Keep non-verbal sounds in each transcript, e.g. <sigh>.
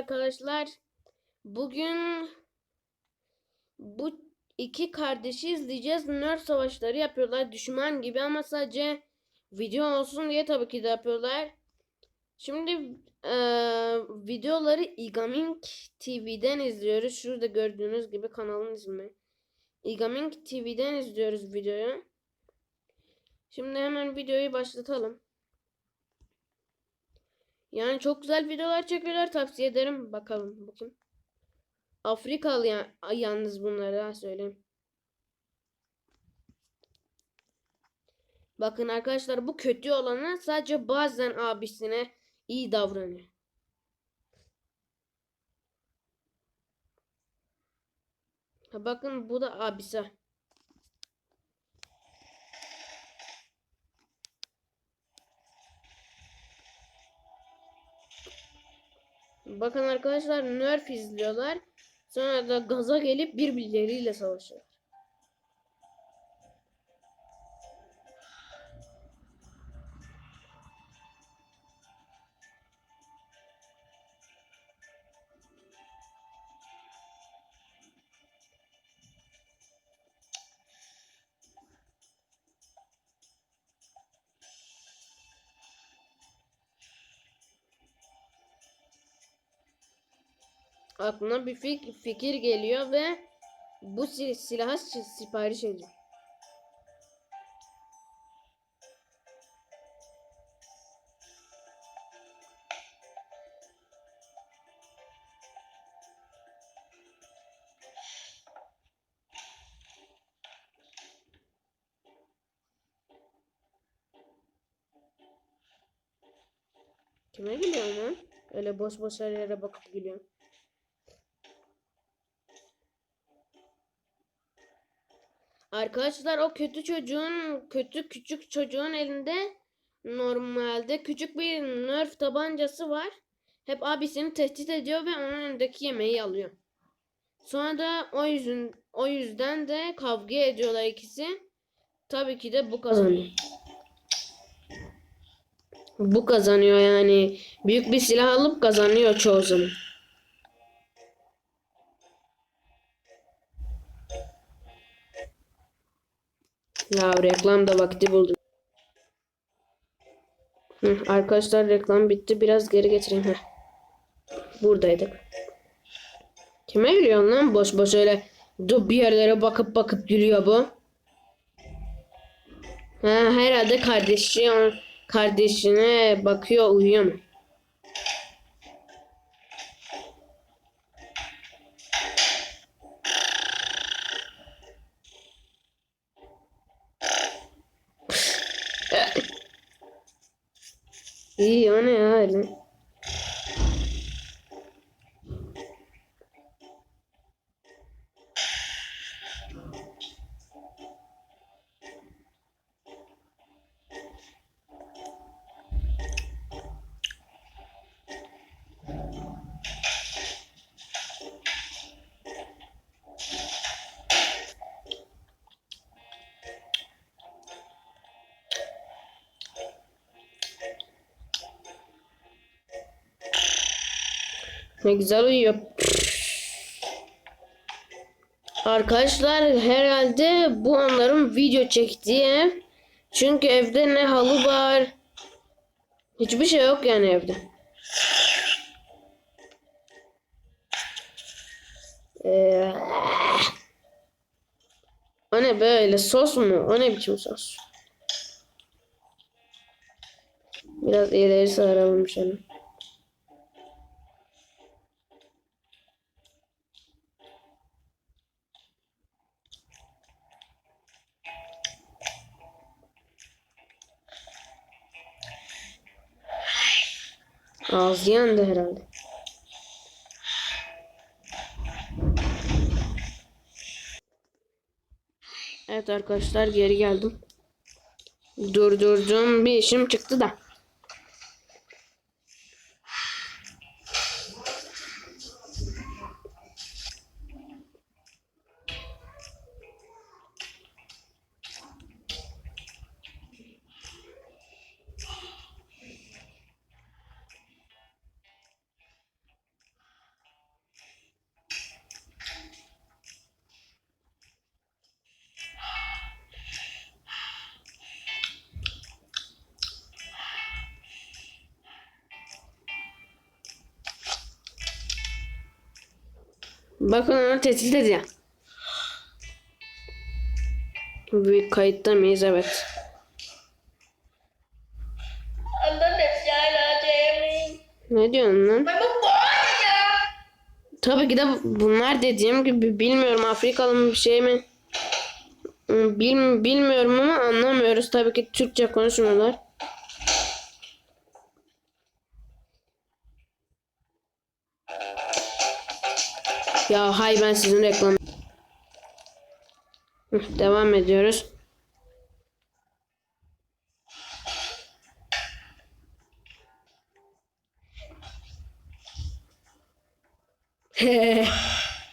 arkadaşlar. Bugün bu iki kardeşi izleyeceğiz. Nerf savaşları yapıyorlar düşman gibi ama sadece video olsun diye tabii ki de yapıyorlar. Şimdi eee, videoları Igaming TV'den izliyoruz. Şurada gördüğünüz gibi kanalın ismi. Igaming TV'den izliyoruz videoyu. Şimdi hemen videoyu başlatalım. Yani çok güzel videolar çekiyorlar tavsiye ederim. Bakalım bakın. Afrikalı ya yalnız bunları ha söyleyeyim. Bakın arkadaşlar bu kötü olana sadece bazen abisine iyi davranıyor. Ha bakın bu da abisi. Bakın arkadaşlar Nerf izliyorlar. Sonra da gaza gelip birbirleriyle savaşıyorlar. Aklına bir fik- fikir geliyor ve bu sil- silahı si- sipariş ediyor. Kime gülüyorsun lan? Öyle boş boş her yere bakıp gülüyorsun. Arkadaşlar o kötü çocuğun kötü küçük çocuğun elinde normalde küçük bir nerf tabancası var. Hep abisini tehdit ediyor ve onun önündeki yemeği alıyor. Sonra da o yüzün o yüzden de kavga ediyorlar ikisi. Tabii ki de bu kazanıyor. Bu kazanıyor yani. Büyük bir silah alıp kazanıyor çoğu zaman. Ya reklam da vakti buldu. Hı, arkadaşlar reklam bitti. Biraz geri getireyim. Heh. Buradaydık. Kime gülüyorsun lan? Boş boş öyle dur bir yerlere bakıp bakıp gülüyor bu. Ha, herhalde kardeşi kardeşine bakıyor uyuyor mu? İyi o ne ya öyle? Ne güzel uyuyor. Arkadaşlar herhalde bu onların video çektiği ev. Çünkü evde ne halı var. Hiçbir şey yok yani evde. Ee, o ne böyle sos mu? O ne biçim sos? Biraz ileri saralım şöyle. Yandı herhalde. Evet arkadaşlar geri geldim. Durdurdum bir işim çıktı da. Bakın onu tehdit ediyor. Bir kayıtta mıyız? Evet. Ne diyorsun lan? Tabii ki de bunlar dediğim gibi bilmiyorum Afrikalı mı bir şey mi? Bil, bilmiyorum ama anlamıyoruz. Tabii ki Türkçe konuşmuyorlar. Ya hay ben sizin reklam. Devam ediyoruz. <laughs>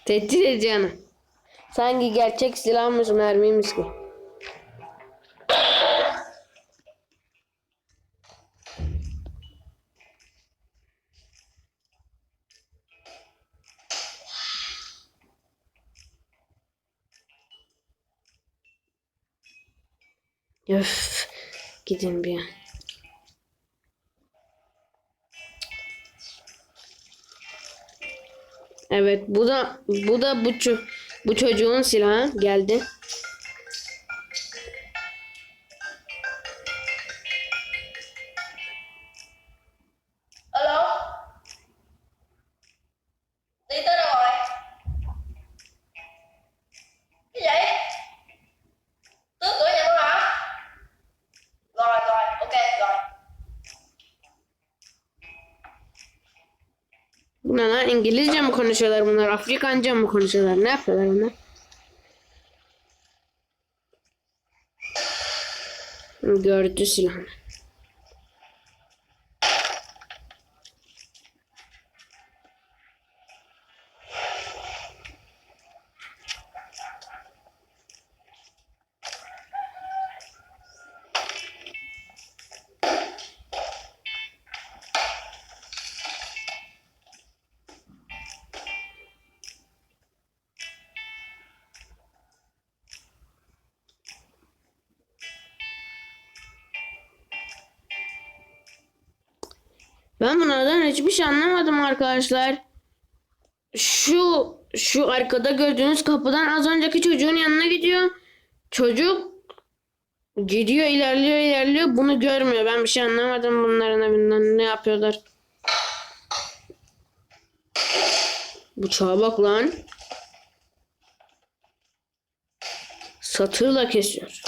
Tehdit ediyor Sanki gerçek silahmış mermiymiş gibi. Öf. Gidin bir. Evet bu da bu da bu bu çocuğun silahı geldi. Konuşuyorlar bunlar? Afrikanca mı konuşuyorlar? Ne yapıyorlar bunlar? Gördü silahını. Ben bunlardan hiçbir şey anlamadım arkadaşlar. Şu şu arkada gördüğünüz kapıdan az önceki çocuğun yanına gidiyor. Çocuk gidiyor ilerliyor ilerliyor bunu görmüyor. Ben bir şey anlamadım bunların evinden ne yapıyorlar. Bıçağa bak lan. Satırla kesiyor.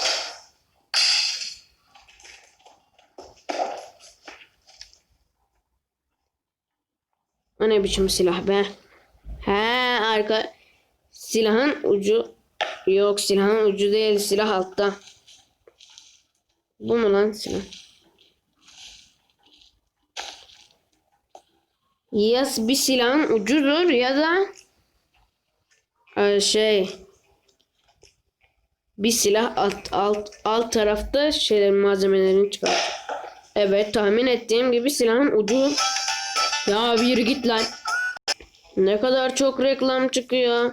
O ne biçim silah be? He arka silahın ucu yok silahın ucu değil silah altta. Bu mu lan silah? Ya bir silahın ucudur ya da e, şey bir silah alt alt alt tarafta şeylerin malzemelerini çıkartıyor. Evet tahmin ettiğim gibi silahın ucu ya bir git lan. Ne kadar çok reklam çıkıyor.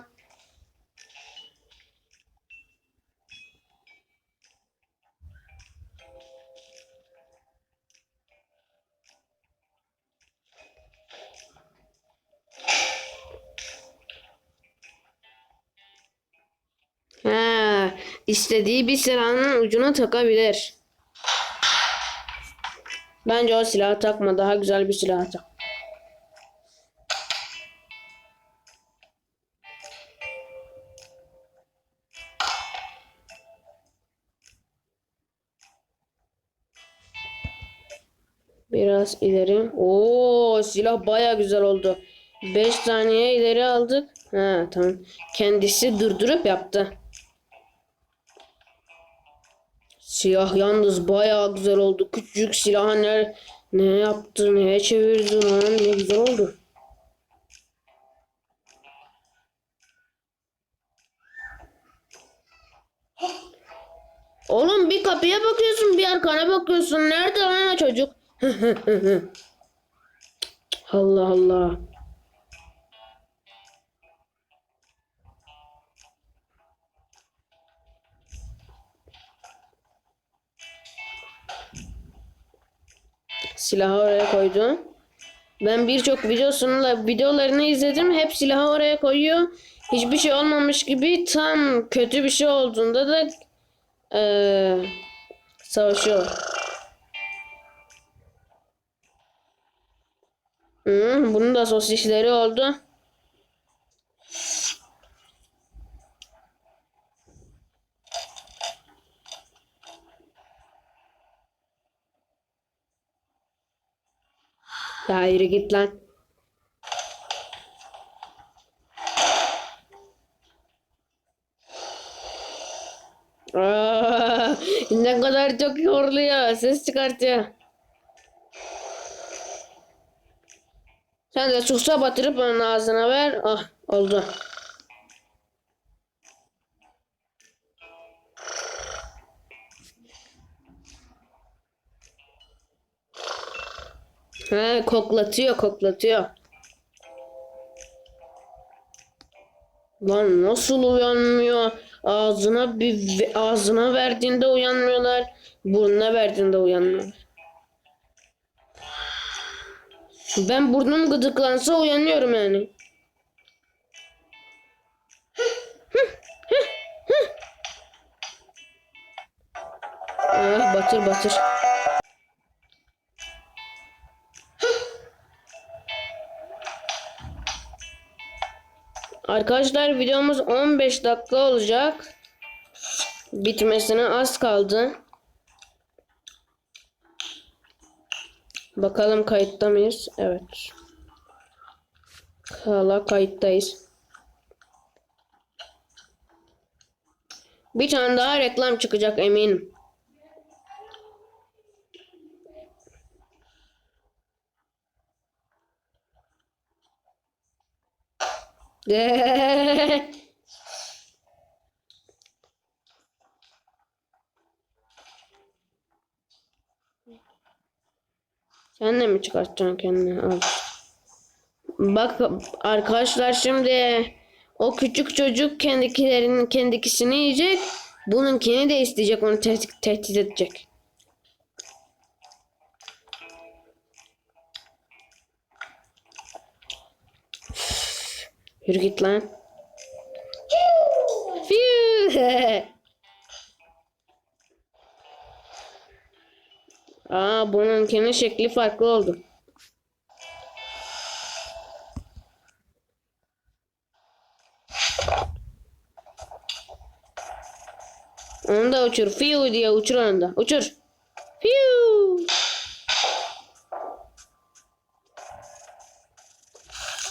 Ha, istediği bir silahın ucuna takabilir. Bence o silahı takma. Daha güzel bir silah tak. Biraz ileri. Oo silah baya güzel oldu. 5 saniye ileri aldık. Ha tamam. Kendisi durdurup yaptı. Silah yalnız baya güzel oldu. Küçücük silah ne, ne yaptı, neye çevirdi lan ne güzel oldu. Oğlum bir kapıya bakıyorsun bir arkana bakıyorsun. Nerede lan çocuk? <laughs> Allah Allah. Silahı oraya koydu. Ben birçok videosunu videolarını izledim. Hep silahı oraya koyuyor. Hiçbir şey olmamış gibi tam kötü bir şey olduğunda da eee savaşıyor. Hı, bunun da sosisleri oldu. Ya yürü git lan. Aa, ne kadar çok yoruluyor. Ses çıkartıyor. Sen de susa batırıp onun ağzına ver. Ah oldu. He koklatıyor koklatıyor. Lan nasıl uyanmıyor? Ağzına bir ağzına verdiğinde uyanmıyorlar. Burnuna verdiğinde uyanmıyorlar. Ben burnum gıdıklansa uyanıyorum yani. Ah batır batır. Arkadaşlar videomuz 15 dakika olacak. Bitmesine az kaldı. Bakalım kayıtta mıyız? Evet. Hala kayıttayız. Bir tane daha reklam çıkacak eminim. Sen de mi çıkartacaksın kendini? Al. Bak arkadaşlar şimdi o küçük çocuk kendikilerinin kendikisini yiyecek. Bununkini de isteyecek onu tehdit, tehdit edecek. Yürü git lan. Fiu. <laughs> Aa bununkinin şekli farklı oldu. Onu da uçur. Fiu diye uçur onu da. Uçur. Fiu.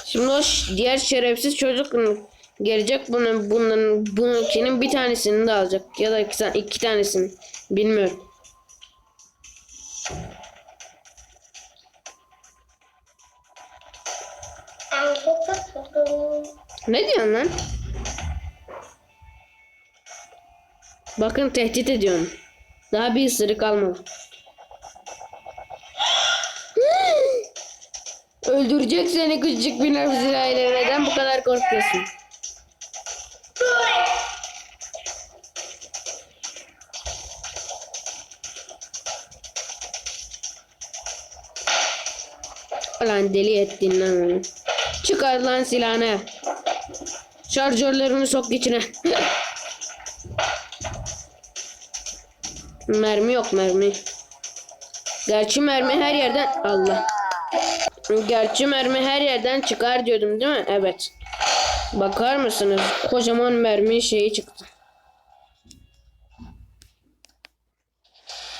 Şimdi o diğer şerefsiz çocuk gelecek bunun bunun bununkinin bir tanesini de alacak ya da iki, iki tanesini bilmiyorum. Lan? Bakın tehdit ediyorum. Daha bir ısırık almadı. <gasps> Öldürecek seni küçük bir nefsiyle. Neden bu kadar korkuyorsun? Lan deli ettin lan onu. Çıkar lan silahını. Şarjörlerini sok içine. mermi yok mermi. Gerçi mermi her yerden Allah. Gerçi mermi her yerden çıkar diyordum değil mi? Evet. Bakar mısınız? Kocaman mermi şeyi çıktı.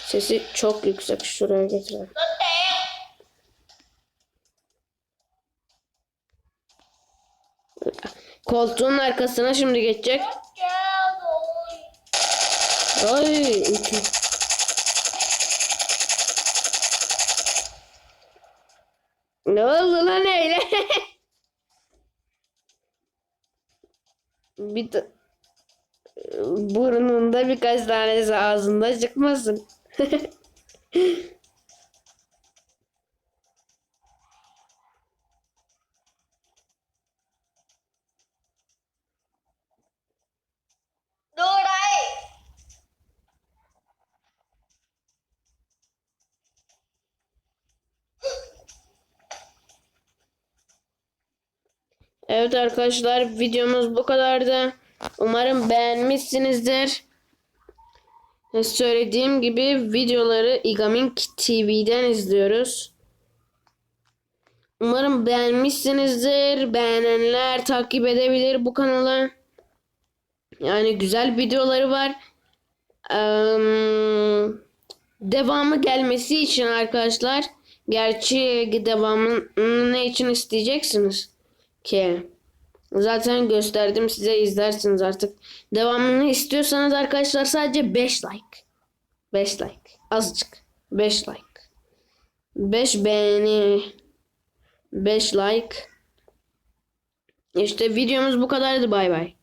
Sesi çok yüksek. Şuraya getirelim. Koltuğun arkasına şimdi geçecek. Ay. iki. Ne oldu lan öyle? <laughs> Bir burnunda birkaç tanesi ağzında çıkmasın. <laughs> Evet arkadaşlar videomuz bu kadardı. Umarım beğenmişsinizdir. Söylediğim gibi videoları Igaming TV'den izliyoruz. Umarım beğenmişsinizdir. Beğenenler takip edebilir bu kanala. Yani güzel videoları var. Eee, devamı gelmesi için arkadaşlar. Gerçi devamını ne için isteyeceksiniz ki? Zaten gösterdim size izlersiniz artık. Devamını istiyorsanız arkadaşlar sadece 5 like. 5 like. Azıcık. 5 like. 5 beğeni. 5 like. İşte videomuz bu kadardı. Bay bay.